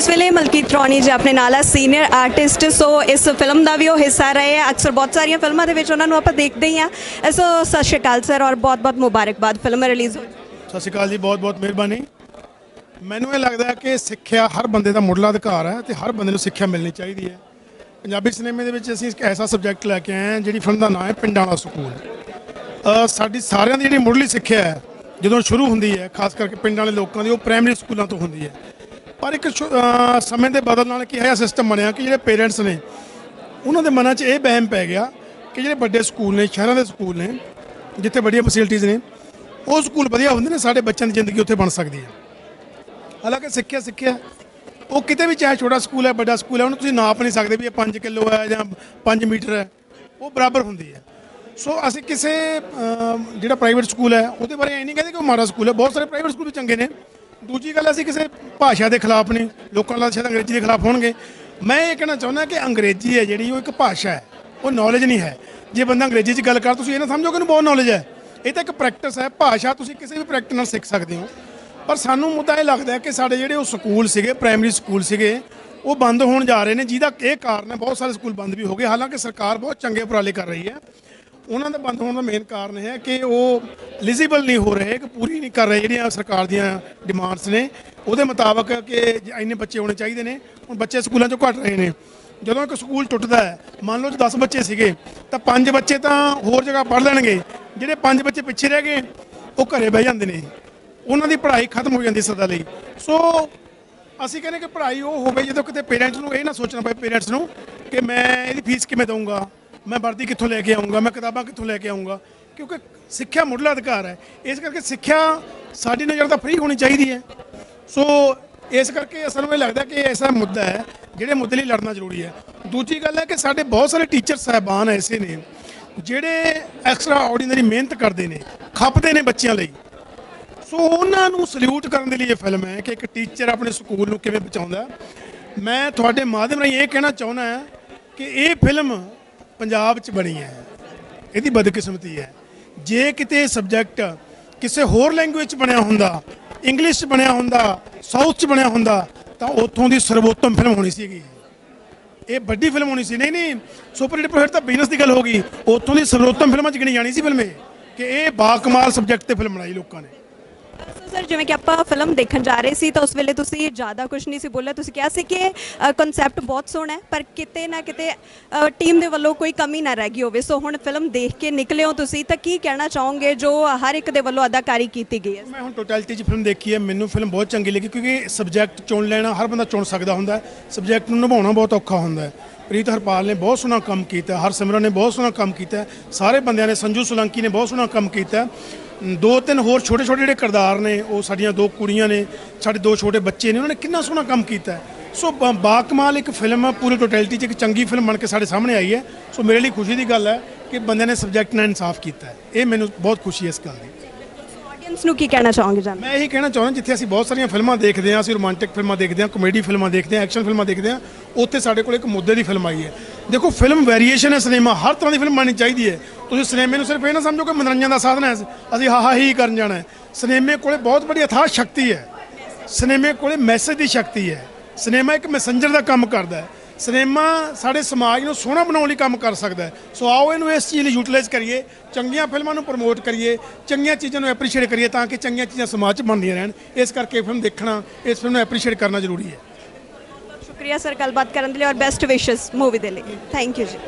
ਇਸ ਵੇਲੇ ਮਲਕੀਤ ਰੌਣੀ ਜੀ ਆਪਣੇ ਨਾਲ ਆ ਸੀਨੀਅਰ ਆਰਟਿਸਟ ਸੋ ਇਸ ਫਿਲਮ ਦਾ ਵੀ ਉਹ ਹਿੱਸਾ ਰਹੇ ਆ। ਅਕਸਰ ਬਹੁਤ ਸਾਰੀਆਂ ਫਿਲਮਾਂ ਦੇ ਵਿੱਚ ਉਹਨਾਂ ਨੂੰ ਆਪਾਂ ਦੇਖਦੇ ਹੀ ਆ। uh, ਸੋ ਸਤਿ ਸ਼੍ਰੀ ਅਕਾਲ ਸਰ ਔਰ ਬਹੁਤ ਬਹੁਤ ਮੁਬਾਰਕਬਾਦ। ਫਿਲਮ ਰਿਲੀਜ਼ ਹੋਈ ਸਤਿ ਸ਼੍ਰੀ ਅਕਾਲ ਜੀ, ਬਹੁਤ ਬਹੁਤ ਮਿਹਰਬਾਨੀ। ਮੈਨੂੰ ਇਹ ਲੱਗਦਾ ਹੈ ਕਿ ਸਿੱਖਿਆ ਹਰ ਬੰਦੇ ਦਾ ਮੁੱਢਲਾ ਅਧਿਕਾਰ ਹੈ ਤੇ ਹਰ ਬੰਦੇ ਨੂੰ ਸਿੱਖਿਆ ਮਿਲਣੀ ਚਾਹੀਦੀ ਹੈ। ਪੰਜਾਬੀ ਸਿਨੇਮੇ ਦੇ ਵਿੱਚ ਅਸੀਂ ਇੱਕ ਐਸਾ ਸਬਜੈਕਟ ਲੈ ਕੇ ਆਏ ਹਾਂ, ਜਿਹੜੀ ਫਿਲਮ ਦਾ ਨਾਮ ਹੈ ਪਿੰਡਾਂ ਵਾਲਾ ਸਕੂਲ। ਸਾਡੀ ਸਾਰਿਆਂ ਦੀ ਜਿਹੜੀ ਮੁੱਢਲੀ ਸਿੱਖਿਆ ਹੈ, ਜਦੋਂ ਸ਼ੁਰੂ ਹੁੰਦੀ ਹੈ, ਖਾਸ ਕਰਕੇ ਪਿੰਡਾਂ ਵਾਲੇ ਲੋਕਾਂ ਦੀ, ਉਹ ਪ੍ਰਾਇਮਰੀ ਸਕੂਲਾਂ ਤੋਂ ਹੁੰਦੀ ਹੈ। ਪਰ ਇੱਕ ਸਮੇਂ ਦੇ ਬਦਲ ਨਾਲ ਕੀ ਹੋਇਆ ਸਿਸਟਮ ਬਣਿਆ ਕਿ ਜਿਹੜੇ ਪੇਰੈਂਟਸ ਨੇ, ਉਹਨਾਂ ਦੇ ਮਨਾਂ 'ਚ ਇਹ ਵਹਿਮ ਪੈ ਗਿਆ ਕਿ ਜਿਹੜੇ ਵੱਡੇ ਸਕੂਲ ਨੇ, ਸ਼ਹਿਰਾਂ ਦੇ ਸਕੂਲ ਨੇ, ਜਿੱਥੇ ਵੱਡੀਆਂ ਫੈਸਿਲਿਟੀਆਂ ਨੇ, ਉਹ ਸਕੂਲ ਵਧੀਆ ਹੁੰਦੇ ਨੇ, ਸਾਡੇ ਬੱਚਿਆਂ ਦੀ ਜ਼ਿੰਦਗੀ ਉੱਥੇ ਬਣ ਸਕਦੀ ਹੈ। ਹਾਲਾਂਕਿ ਸਿੱਖਿਆ ਸਿੱਖਿਆ, ਉਹ ਕਿਤੇ ਵੀ ਚਾਹੇ ਛੋਟਾ ਸਕੂਲ ਹੈ, ਵੱਡਾ ਸਕੂਲ ਹੈ, ਉਹਨੂੰ ਤੁਸੀਂ ਨਾਪ ਨਹੀਂ ਸਕਦੇ ਵੀ ਇਹ 5 ਕਿਲੋ ਹੈ ਜਾਂ 5 ਮੀਟਰ ਹੈ, ਉਹ ਬਰਾਬਰ ਹੁੰਦੀ ਹੈ। ਸੋ ਅਸੀਂ ਕਿਸੇ ਜਿਹੜਾ ਪ੍ਰਾਈਵੇਟ ਸਕੂਲ ਹੈ, ਉਹਦੇ ਬਾਰੇ ਇਹ ਨਹੀਂ ਕਹਿੰਦੇ ਕਿ ਉਹ ਮਾੜਾ ਸਕੂਲ ਹੈ, ਬਹੁਤ ਸਾਰੇ ਪ੍ਰਾਈਵੇਟ ਸਕੂਲ ਵੀ ਚੰਗੇ ਨੇ ਦੂਜੀ ਗੱਲ ਅਸੀਂ ਕਿਸੇ ਭਾਸ਼ਾ ਦੇ ਖਿਲਾਫ ਨਹੀਂ, ਲੋਕਾਂ ਨਾਲ ਸ਼ਾਇਦ ਅੰਗਰੇਜ਼ੀ ਦੇ ਖਿਲਾਫ ਹੋਣਗੇ। ਮੈਂ ਇਹ ਕਹਿਣਾ ਚਾਹੁੰਦਾ ਕਿ ਅੰਗਰੇਜ਼ੀ ਹੈ ਜਿਹੜੀ, ਉਹ ਇੱਕ ਭਾਸ਼ਾ ਹੈ, ਉਹ ਨੌਲੇਜ ਨਹੀਂ ਹੈ। ਜੇ ਬੰਦਾ ਅੰਗਰੇਜ਼ੀ 'ਚ ਗੱਲ ਕਰ, ਤੁਸੀਂ ਇਹ ਨਾ ਸਮਝੋ ਕਿ ਉਹਨੂੰ ਬਹੁਤ ਨੌਲੇਜ ਹੈ। ਇਹ ਤਾਂ ਇੱਕ ਪ੍ਰੈਕਟਿਸ ਹੈ, ਭਾਸ਼ਾ ਤੁਸੀਂ ਕਿਸੇ ਵੀ ਪ੍ਰੈਕਟਿਸ ਨਾਲ ਸਿੱਖ ਸਕਦੇ ਹੋ। ਪਰ ਸਾਨੂੰ ਮੁੱਦਾ ਇਹ ਲੱਗਦਾ ਹੈ ਕਿ ਸਾਡੇ ਜਿਹੜੇ ਉਹ ਸਕੂਲ ਸੀਗੇ ਪ੍ਰਾਇਮਰੀ ਸਕੂਲ ਸੀਗੇ, ਉਹ ਬੰਦ ਹੋਣ ਜਾ ਰਹੇ ਨੇ, ਜਿਹਦਾ ਇਹ ਕਾਰਨ ਹੈ, ਬਹੁਤ ਸਾਰੇ ਸਕੂਲ ਬੰਦ ਵੀ ਹੋ ਗਏ। ਹਾਲਾਂਕਿ ਸਰਕਾਰ ਬਹੁਤ ਚੰਗੇ ਉਪਰਾਲੇ ਕਰ ਰਹੀ ਹੈ। ਉਹਨਾਂ ਦਾ ਬੰਦ ਹੋਣ ਦਾ ਮੇਨ ਕਾਰਨ ਹੈ ਕਿ ਉਹ ਐਲੀਜੀਬਲ ਨਹੀਂ ਹੋ ਰਹੇ ਕਿ ਪੂਰੀ ਨਹੀਂ ਕਰ ਰਹੇ ਜਿਹੜੀਆਂ ਸਰਕਾਰ ਦੀਆਂ ਡਿਮਾਂਡਸ ਨੇ। ਉਹਦੇ ਮੁਤਾਬਕ ਕਿ ਇੰਨੇ ਬੱਚੇ ਹੋਣੇ ਚਾਹੀਦੇ ਨੇ, ਹੁਣ ਬੱਚੇ ਸਕੂਲਾਂ 'ਚੋਂ ਘਟ ਰਹੇ ਨੇ। ਜਦੋਂ ਇੱਕ ਸਕੂਲ ਟੁੱਟਦਾ ਹੈ, ਮੰਨ ਲਓ ਜੇ 10 ਬੱਚੇ ਸੀਗੇ, ਤਾਂ 5 ਬੱਚੇ ਤਾਂ ਹੋਰ ਜਗ੍ਹਾ ਪੜ੍ਹ ਲੈਣਗੇ। ਜਿਹੜੇ 5 ਬੱਚੇ ਪਿੱਛੇ ਰਹਿ ਗਏ, ਉਹ ਘਰੇ ਬਹਿ ਜਾਂਦੇ ਨੇ। ਉਹਨਾਂ ਦੀ ਪੜ੍ਹਾਈ ਖਤਮ ਹੋ ਜਾਂਦੀ ਸਦਾ ਲਈ। ਸੋ ਅਸੀਂ ਕਹਿੰਦੇ ਕਿ ਪੜ੍ਹਾਈ ਉਹ ਹੋਵੇ ਜਦੋਂ ਕਿਤੇ ਪੇਰੈਂਟਸ ਨੂੰ ਇਹ ਨਾ ਸੋਚਣਾ ਪਏ ਪੇਰੈਂਟਸ ਨੂੰ, ਕਿ ਮੈਂ ਇਹਦੀ ਫੀਸ ਕਿਵੇਂ ਦਊਂਗਾ? ਮੈਂ ਵਰਦੀ ਕਿੱਥੋਂ ਲੈ ਕੇ ਆਊਂਗਾ? ਮੈਂ ਕਿਤਾਬਾਂ ਕਿੱਥੋਂ ਲੈ ਕੇ ਆਊਂਗਾ? ਕਿਉਂਕਿ ਸਿੱਖਿਆ ਮੁੱਢਲਾ ਅਧਿਕਾਰ ਹੈ। ਇਸ ਕਰਕੇ ਸਿੱਖਿਆ ਸਾਡੀ ਨਜ਼ਰ ਤਾਂ ਫ੍ਰੀ ਹੋਣੀ ਚਾਹੀਦੀ ਹੈ। ਸੋ ਇਸ ਕਰਕੇ ਸਾਨੂੰ ਇਹ ਲੱਗਦਾ ਕਿ ਐਸਾ ਮੁੱਦਾ ਹੈ, ਜਿਹੜੇ ਮੁੱਦੇ ਲਈ ਲੜਨਾ ਜ਼ਰੂਰੀ ਹੈ। ਦੂਜੀ ਗੱਲ ਹੈ ਕਿ ਸਾਡੇ ਬਹੁਤ ਸਾਰੇ ਟੀਚਰ ਸਾਹਿਬਾਨ ਐਸੇ ਨੇ, ਜਿਹੜੇ ਐਕਸਟਰਾ ਆਰਡੀਨਰੀ ਮਿਹਨਤ ਕਰਦੇ ਨੇ, ਖੱਪਦੇ ਨੇ ਬੱਚਿਆਂ ਲਈ। ਸੋ ਉਹਨਾਂ ਨੂੰ ਸਲੂਟ ਕਰਨ ਦੇ ਲਈ ਇਹ ਫਿਲਮ ਹੈ ਕਿ ਇੱਕ ਟੀਚਰ ਆਪਣੇ ਸਕੂਲ ਨੂੰ ਕਿਵੇਂ ਬਚਾਉਂਦਾ ਮੈਂ ਤੁਹਾਡੇ ਮਾਧਿਅਮ ਰਾਹੀਂ ਇਹ ਕਹਿਣਾ ਚਾਹੁੰਦਾ ਹਾਂ ਕਿ ਇਹ ਫਿਲਮ ਪੰਜਾਬ 'ਚ ਬਣੀ ਹੈ। ਇਹਦੀ ਬਦਕਿਸਮਤੀ ਹੈ। ਜੇ ਕਿਤੇ ਸਬਜੈਕਟ ਕਿਸੇ ਹੋਰ ਲੈਂਗੁਏਜ 'ਚ ਬਣਿਆ ਹੁੰਦਾ ਇੰਗਲਿਸ਼ 'ਚ ਬਣਿਆ ਹੁੰਦਾ ਸਾਊਥ 'ਚ ਬਣਿਆ ਹੁੰਦਾ, ਤਾਂ ਉੱਥੋਂ ਦੀ ਸਰਵੋਤਮ ਫਿਲਮ ਹੋਣੀ ਸੀਗੀ। ਇਹ ਵੱਡੀ ਫਿਲਮ ਹੋਣੀ ਸੀ। ਨਹੀਂ ਨਹੀਂ, ਸੁਪਰ ਹਿੱਟ ਪ੍ਰੋਜੈਕਟ ਤਾਂ ਬਿਜ਼ਨਸ ਦੀ ਗੱਲ ਹੋ ਗਈ। ਉੱਥੋਂ ਦੀ ਸਰਵੋਤਮ ਫਿਲਮਾਂ 'ਚ ਗਿਣੀ ਜਾਣੀ ਸੀ ਫਿਲਮ ਇਹ, ਕਿ ਇਹ ਬਾਕਮਾਲ ਸਬਜੈਕਟ ਤੇ ਫਿਲਮ ਬਣਾਈ ਲੋਕਾਂ ਨੇ। ਸਰ, ਜਿਵੇਂ ਕਿ ਆਪਾਂ ਫਿਲਮ ਦੇਖਣ ਜਾ ਰਹੇ ਸੀ, ਤਾਂ ਉਸ ਵੇਲੇ ਤੁਸੀਂ ਜ਼ਿਆਦਾ ਕੁਝ ਨਹੀਂ ਸੀ ਬੋਲਿਆ। ਤੁਸੀਂ ਕਿਹਾ ਸੀ ਕਿ ਕਨਸੈਪਟ ਬਹੁਤ ਸੋਹਣਾ ਹੈ, ਪਰ ਕਿਤੇ ਨਾ ਕਿਤੇ ਟੀਮ ਦੇ ਵੱਲੋਂ ਕੋਈ ਕਮੀ ਨਾ ਰਹਿ ਗਈ ਹੋਵੇ। ਸੋ ਹੁਣ ਫਿਲਮ ਦੇਖ ਕੇ ਨਿਕਲੇ ਹੋ ਤੁਸੀਂ, ਤਾਂ ਕੀ ਕਹਿਣਾ ਚਾਹੋਗੇ, ਜੋ ਹਰ ਇੱਕ ਦੇ ਵੱਲੋਂ ਅਦਾਕਾਰੀ ਕੀਤੀ ਗਈ ਹੈ? ਮੈਂ ਹੁਣ ਟੋਟੈਲਿਟੀ 'ਚ ਫਿਲਮ ਦੇਖੀ ਹੈ, ਮੈਨੂੰ ਫਿਲਮ ਬਹੁਤ ਚੰਗੀ ਲੱਗੀ, ਕਿਉਂਕਿ ਸਬਜੈਕਟ ਚੁਣ ਲੈਣਾ, ਹਰ ਬੰਦਾ ਚੁਣ ਸਕਦਾ ਹੁੰਦਾ ਸਬਜੈਕਟ ਨੂੰ ਨਿਭਾਉਣਾ ਬਹੁਤ ਔਖਾ ਹੁੰਦਾ ਹੈ। ਪ੍ਰੀਤ ਹਰਪਾਲ ਨੇ ਬਹੁਤ ਸੋਹਣਾ ਕੰਮ ਕੀਤਾ, ਹਰਸਿਮਰਨ ਨੇ ਬਹੁਤ ਸੋਹਣਾ ਕੰਮ ਕੀਤਾ, ਸਾਰੇ ਬੰਦਿਆਂ ਨੇ, ਸੰਜੂ ਸੁਲੰਕੀ ਨੇ ਬਹੁਤ ਸੋਹਣਾ ਕੰਮ ਕੀਤਾ। ਦੋ ਤਿੰਨ ਹੋਰ ਛੋਟੇ ਛੋਟੇ ਜਿਹੜੇ ਕਿਰਦਾਰ ਨੇ ਉਹ ਸਾਡੀਆਂ ਦੋ ਕੁੜੀਆਂ ਨੇ ਸਾਡੇ ਦੋ ਛੋਟੇ ਬੱਚੇ ਨੇ ਉਹਨਾਂ ਨੇ ਕਿੰਨਾ ਸੋਹਣਾ ਕੰਮ ਕੀਤਾ ਹੈ। ਸੋ ਬ- ਬਾਕਮਾਲ ਇੱਕ ਫਿਲਮ ਹੈ ਪੂਰੀ ਟੋਟੈਲਿਟੀ 'ਚ ਇੱਕ ਚੰਗੀ ਫਿਲਮ ਬਣ ਕੇ ਸਾਡੇ ਸਾਹਮਣੇ ਆਈ ਹੈ। ਸੋ ਮੇਰੇ ਲਈ ਖੁਸ਼ੀ ਦੀ ਗੱਲ ਹੈ ਕਿ ਬੰਦਿਆਂ ਨੇ ਸਬਜੈਕਟ ਨਾਲ ਇਨਸਾਫ ਕੀਤਾ ਹੈ। ਇਹ ਮੈਨੂੰ ਬਹੁਤ ਖੁਸ਼ੀ ਹੈ ਇਸ ਗੱਲ ਦੀ। ਆਡੀਅנס ਨੂੰ ਕੀ ਕਹਿਣਾ ਚਾਹੋਗੇ ਜਾਨ? ਮੈਂ ਇਹੀ ਕਹਿਣਾ ਚਾਹੁੰਦਾ ਜਿੱਥੇ ਅਸੀਂ ਬਹੁਤ ਸਾਰੀਆਂ ਫਿਲਮਾਂ ਦੇਖਦੇ ਹਾਂ ਅਸੀਂ ਰੋਮਾਂਟਿਕ ਫਿਲਮਾਂ ਦੇਖਦੇ ਹਾਂ ਕਮੇਡੀ ਫਿਲਮਾਂ ਦੇਖਦੇ ਹਾਂ ਐਕਸ਼ਨ ਫਿਲਮਾਂ ਦੇਖਦੇ ਹਾਂ ਉੱਥੇ ਸਾਡੇ ਕੋਲ ਇੱਕ ਮੁੱਦੇ ਦੀ ਫਿਲਮ ਆਈ ਹੈ। ਦੇਖੋ ਫਿਲਮ ਵੇਰੀਏਸ਼ਨ ਹੈ ਸਿਨੇਮਾ ਹਰ ਤਰ੍ਹਾਂ ਦੀ ਫਿਲਮ ਬਣਨੀ ਚਾਹੀਦੀ ਹੈ। ਤੁਸੀਂ ਸਿਨੇਮੇ ਨੂੰ ਸਿਰਫ ਇਹ ਨਾ ਸਮਝੋ ਕਿ ਮਨੋਰੰਜਨ ਦਾ ਸਾਧਨ ਹੈ। ਅਸੀਂ ਹਾਹਾ ਹੀ ਕਰਨ ਜਾਣਾ ਹੈ। ਸਿਨੇਮੇ ਕੋਲੇ ਬਹੁਤ ਵੱਡੀ ਅਥਾਹ ਸ਼ਕਤੀ ਹੈ। ਸਿਨੇਮੇ ਕੋਲੇ ਮੈਸੇਜ ਦੀ ਸ਼ਕਤੀ ਹੈ। ਸਿਨੇਮਾ ਇੱਕ ਮੈਸੇਂਜਰ ਦਾ ਕੰਮ ਕਰਦਾ ਹੈ। ਸਿਨੇਮਾ ਸਾਡੇ ਸਮਾਜ ਨੂੰ ਸੋਹਣਾ ਬਣਾਉਣ ਲਈ ਕੰਮ ਕਰ ਸਕਦਾ ਹੈ। ਸੋ ਆਓ ਇਹਨੂੰ ਇਸ ਚੀਜ਼ ਲਈ ਯੂਟਿਲਾਈਜ਼ ਕਰੀਏ, ਚੰਗੀਆਂ ਫਿਲਮਾਂ ਨੂੰ ਪ੍ਰਮੋਟ ਕਰੀਏ, ਚੰਗੀਆਂ ਚੀਜ਼ਾਂ ਨੂੰ ਐਪਰੀਸ਼ੀਏਟ ਕਰੀਏ ਤਾਂ ਕਿ ਚੰਗੀਆਂ ਚੀਜ਼ਾਂ ਸਮਾਜ 'ਚ ਬਣਦੀਆਂ ਰਹਿਣ। ਇਸ ਕਰਕੇ ਫਿਲਮ ਦੇਖਣਾ, ਇਸ ਫਿਲਮ ਨੂੰ ਐਪਰੀਸ਼ੀਏਟ ਕਰਨਾ ਜ਼ਰੂਰੀ ਹੈ। ਸ਼ੁਕਰੀਆ ਸਰ, ਗੱਲਬਾਤ ਕਰਨ ਦੇ ਲਈ ਔਰ ਬੈਸਟ ਵਿਸ਼ੇਸ ਮੂਵੀ ਦੇ ਲਈ। ਥੈਂਕ ਯੂ ਜੀ।